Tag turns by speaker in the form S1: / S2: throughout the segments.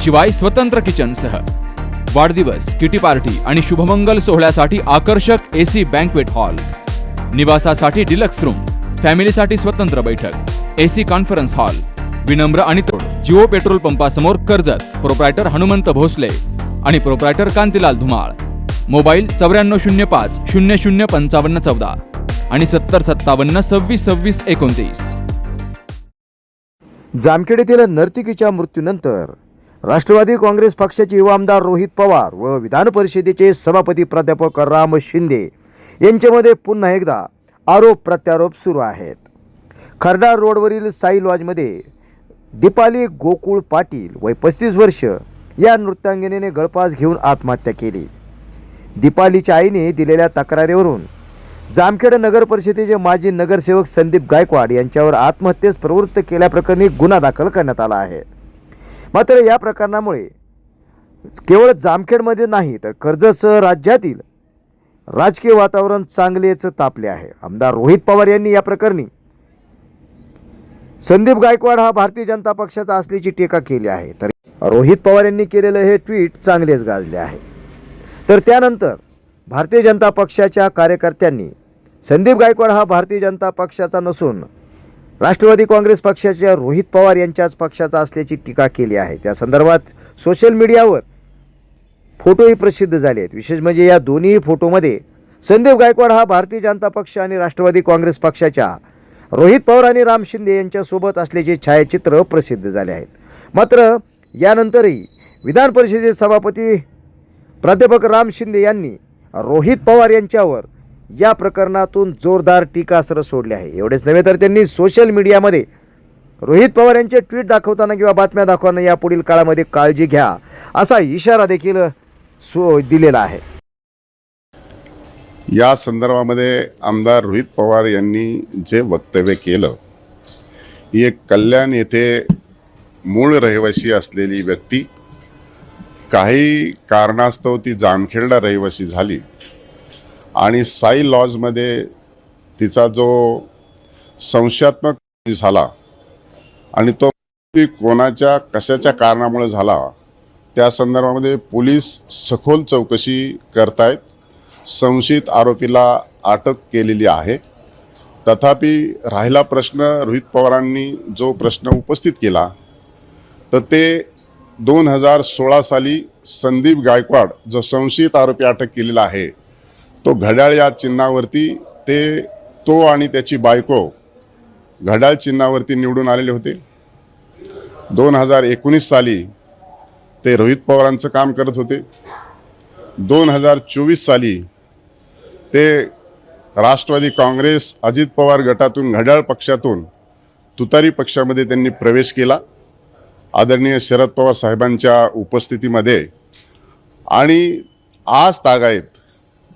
S1: शिवाय स्वतंत्र किचनसह. वाढदिवस किटी पार्टी आणि शुभमंगल सोहळ्यासाठी आकर्षक एसी बँकवेट हॉल. निवासासाठी डिलक्स रूम फॅमिलीसाठी स्वतंत्र बैठक एसी कॉन्फरन्स हॉल. विनम्र आणि तोड जिओ पेट्रोल पंपासमोर कर्जत प्रोप्रायटर हनुमंत भोसले आणि प्रोप्रायटर कांतीलाल धुमाळ. मोबाईल चौऱ्याण्णव शून्य पाच शून्य शून्य पंचावन्न चौदा आणि सत्तर सत्तावन्न सव्वीस सव्वीस एकोणतीस.
S2: जामखेड येथील नर्तिकीच्या मृत्यूनंतर राष्ट्रवादी काँग्रेस पक्षाचे युवा आमदार रोहित पवार व विधान परिषदेचे सभापती प्राध्यापक राम शिंदे यांच्यामध्ये पुन्हा एकदा आरोप प्रत्यारोप सुरू आहेत. खर्डा रोडवरील साई लॉजमध्ये दीपाली गोकुळ पाटील वय पस्तीस वर्ष या नृत्यांगिनीने गळपास घेऊन आत्महत्या केली. दीपालीच्या आईने दिलेल्या तक्रारीवरून जामखेड नगर परिषदेचे माजी नगरसेवक संदीप गायकवाड यांच्यावर आत्महत्येस प्रवृत्त केल्याप्रकरणी गुन्हा दाखल करण्यात आला आहे. मात्र या प्रकरणामुळे केवळ जामखेडमध्ये नाही तर कर्जसह राज्यातील राजकीय वातावरण चांगलेच तापले आहे. आमदार रोहित पवार यांनी या प्रकरणी संदीप गायकवाड हा भारतीय जनता पक्षाचा असल्याची टीका केली आहे. तर रोहित पवार यांनी केलेलं हे ट्विट चांगलेच गाजले आहे. तर त्यानंतर भारतीय जनता पक्षाच्या कार्यकर्त्यांनी संदीप गायकवाड हा भारतीय जनता पक्षाचा नसून राष्ट्रवादी काँग्रेस पक्षाच्या रोहित पवार यांच्याच पक्षाचा असल्याची टीका केली आहे. त्या संदर्भात सोशल मीडियावर फोटोही प्रसिद्ध झाले आहेत. विशेष म्हणजे या दोन्ही फोटोमध्ये संदीप गायकवाड हा भारतीय जनता पक्ष आणि राष्ट्रवादी काँग्रेस पक्षाच्या रोहित पवार आणि राम शिंदे यांच्यासोबत असल्याचे छायाचित्र प्रसिद्ध झाले आहेत. मात्र यानंतरही विधान परिषदेचे सभापती प्राध्यापक राम शिंदे यांनी रोहित पवार यांच्यावर या प्रकरणातून जोरदार टीकास्त्र सोडले आहे. एवढेच नव्हे तर त्यांनी सोशल मीडियामध्ये रोहित पवार यांचे ट्विट दाखवताना किंवा बातम्या दाखवताना यापुढील काळामध्ये काळजी घ्या असा इशारा देखील सो दिलेला आहे.
S3: या संदर्भामध्ये आमदार रोहित पवार यांनी जे वक्तव्य केलं ही एक कल्याण येथे मूळ रहिवासी असलेली व्यक्ती काही कारणास्तव ती जामखेडला रहिवासी झाली. आणि साई लॉजमध्ये तिचा जो संशयात्मक झाला आणि तो ती कोणाच्या कशाच्या कारणामुळे झाला त्या संदर्भामध्ये पोलीस सखोल चौकशी करतायत. संशयित आरोपीला अटक केलेली आहे. तथापि राहिला प्रश्न रोहित पवारांनी जो प्रश्न उपस्थित केला तर ते दोन हजार सोळा साली संदीप गायकवाड जो संशयित आरोपी अटक केलेला आहे तो घड्याळ या चिन्हावरती ते तो आणि त्याची बायको घड्याळ चिन्हावरती निवडून आलेले होते. दोन हजार एकोणीस साली ते रोहित पवारांचं काम करत होते. दोन हजार चोवीस साली ते राष्ट्रवादी काँग्रेस अजित पवार गटातून घड्याळ पक्षातून तुतारी पक्षामध्ये त्यांनी प्रवेश केला. आदरणीय शरद पवार साहेबांच्या उपस्थितीमध्ये. आणि आज तागायत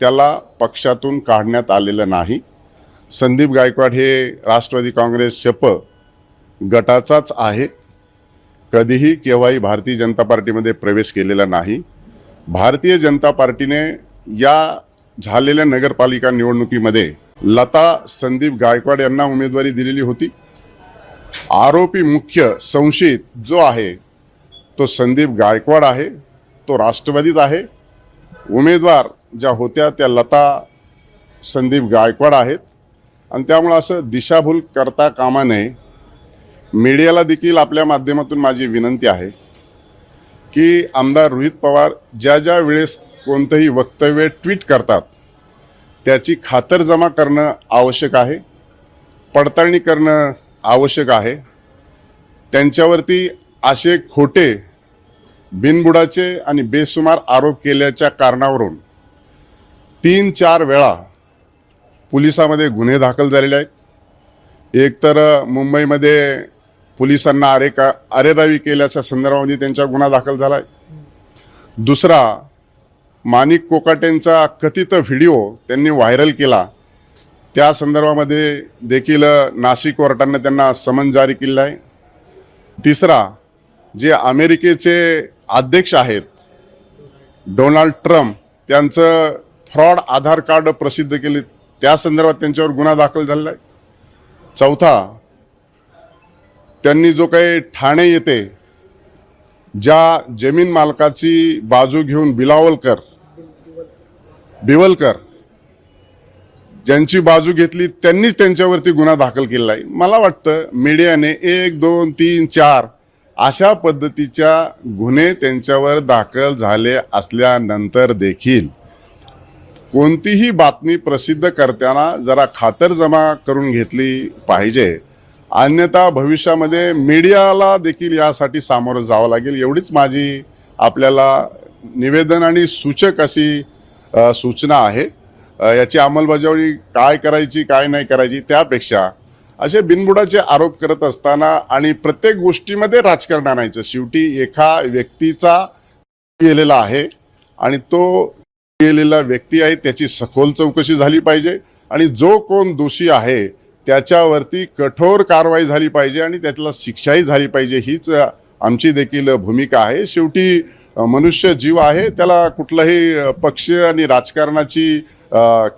S3: त्याला पक्षातून काढण्यात आलेलं नाही. संदीप गायकवाड हे राष्ट्रवादी काँग्रेस शप गटाचाच आहे. कधीही केव्हाही भारतीय जनता पार्टीमध्ये प्रवेश केलेला नाही. भारतीय जनता पार्टीने या झालेल्या नगरपालिका निवडणुकीमध्ये लता संदीप गायकवाड यांना उमेदवारी दिलेली होती. आरोपी मुख्य संशयित जो आहे तो संदीप गायकवाड आहे तो राष्ट्रवादीत आहे. उमेदवार ज्या होत्या त्या लता संदीप गायकवाड आहेत. आणि त्यामुळं असं दिशाभूल करता कामा नये. मीडियाला देखील आपल्या माध्यमातून माझी विनंती आहे की आमदार रोहित पवार ज्या ज्या वेळेस कोणतंही वक्तव्य ट्विट करतात त्याची खातरजमा करणं आवश्यक आहे पडताळणी करणं आवश्यक आहे. त्यांच्यावरती असे खोटे बिनबुडाचे आणि बेसुमार आरोप केल्याच्या कारणावरून तीन चार वेळा पोलिसामध्ये गुन्हे दाखल झालेले आहेत. एक तर मुंबईमध्ये पोलिसांना अरे का अरेरावी केल्याच्या संदर्भामध्ये त्यांचा गुन्हा दाखल झाला आहे दुसरा माणिक कोकाटेंचा कथित व्हिडिओ त्यांनी व्हायरल केला. त्या संदर्भामध्ये देखील नाशिक कोर्टानं त्यांना समन जारी केलेलं आहे. तिसरा जे अमेरिकेचे अध्यक्ष आहेत डोनाल्ड ट्रम्प त्यांचं फ्रॉड आधार कार्ड प्रसिद्ध केले त्या संदर्भात त्यांच्यावर गुन्हा दाखल झालेला आहे. चौथा त्यांनी जो काही ठाणे येते ज्या जमीन मालकाची बाजू घेऊन बिलावलकर बिवलकर ज्यांची बाजू घेतली त्यांनीच त्यांच्यावरती गुन्हा दाखल केलेला आहे. मला वाटतं मीडियाने एक दोन तीन चार अशा पद्धतीच्या गुन्हे त्यांच्यावर दाखल झाले असल्यानंतर देखील कोणतीही बातमी प्रसिद्ध करताना जरा खातरजमा करून घेतली पाहिजे. अन्यथा भविष्यामध्ये मीडियाला देखील यासाठी सामोरं जावं लागेल एवढीच माझी आपल्याला निवेदन आणि सूचक अशी सूचना आहे. याची अंमलबजावणी काय करायची काय नाही करायची त्यापेक्षा असे बिनबुडाचे आरोप करत असताना आणि प्रत्येक गोष्टीमध्ये राजकारण आणायचं. शेवटी एका व्यक्तीचा गेलेला आहे आणि तो गेलेला व्यक्ती आहे त्याची सखोल चौकशी झाली पाहिजे आणि जो कोण दोषी आहे त्याच्यावरती कठोर कारवाई झाली पाहिजे आणि त्यातला शिक्षाही झाली पाहिजे हीच आमची देखील भूमिका आहे. शेवटी मनुष्य जीव आहे त्याला कुठलाही पक्ष आणि राजकारणाची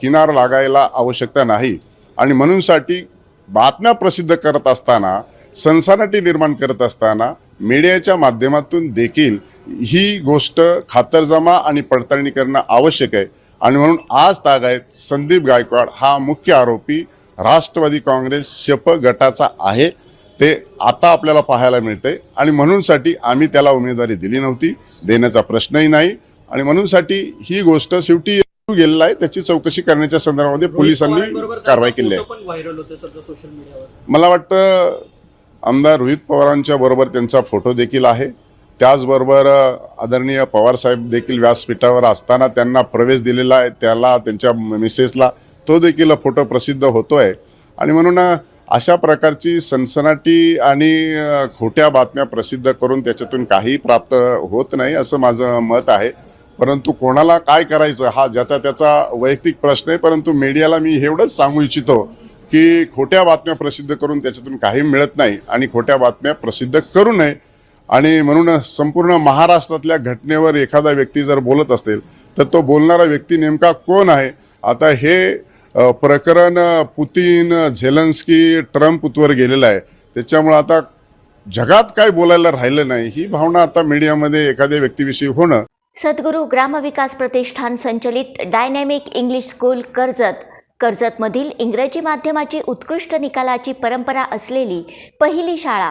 S3: किनार लागायला आवश्यकता नाही. आणि म्हणूनसाठी बातम्या प्रसिद्ध करत असताना सनसनाटी निर्माण करत असताना मीडियाच्या माध्यमातून देखील ही गोष्ट खातरजमा आणि पडताळणी करणं आवश्यक आहे. आणि म्हणून आज तागायत संदीप गायकवाड हा मुख्य आरोपी राष्ट्रवादी काँग्रेस शप गटाचा आहे. ते आता आपल्याला पाहायला मिळते आणि म्हणूनसाठी आम्ही त्याला उमेदवारी दिली नव्हती देण्याचा प्रश्नही नाही. आणि म्हणूनसाठी ही गोष्ट शेवटी गेलेला आहे. त्याची चौकशी करण्याच्या संदर्भामध्ये पोलिसांनी कारवाई केली आहे. मला वाटतं आमदार रोहित पवारांच्या बरोबर त्यांचा फोटो देखील आहे. त्याचबरोबर आदरणीय पवारसाहेब देखील व्यासपीठावर असताना त्यांना प्रवेश दिलेला आहे. त्याला त्यांच्या मिसेसला तो देखील फोटो प्रसिद्ध होतो आहे आणि म्हणून अशा प्रकारची सनसनाटी आणि खोट्या बातम्या प्रसिद्ध करून त्याच्यातून काही प्राप्त होत नाही असं माझं मत आहे. परंतु कोणाला काय करायचं हा ज्याचा त्याचा वैयक्तिक प्रश्न आहे. परंतु मीडियाला मी एवढंच सांगू इच्छितो की खोट्या बातम्या प्रसिद्ध करून त्याच्यातून काही मिळत नाही आणि खोट्या बातम्या प्रसिद्ध करू नये. आणि म्हणून संपूर्ण महाराष्ट्रातल्या घटनेवर एखादा व्यक्ती जर बोलत असेल तर तो बोलणारा व्यक्ती नेमका कोण आहे? आता हे प्रकरण पुतीन झेलन्स्की ट्रम्पवर गेलेलं आहे. त्याच्यामुळं आता जगात काय बोलायला राहिलं नाही ही भावना आता मीडियामध्ये एखाद्या व्यक्तीविषयी होणं.
S4: सद्गुरू ग्रामविकास प्रतिष्ठान संचलित डायनॅमिक इंग्लिश स्कूल कर्जत. कर्जतमधील इंग्रजी माध्यमाची उत्कृष्ट निकालाची परंपरा असलेली पहिली शाळा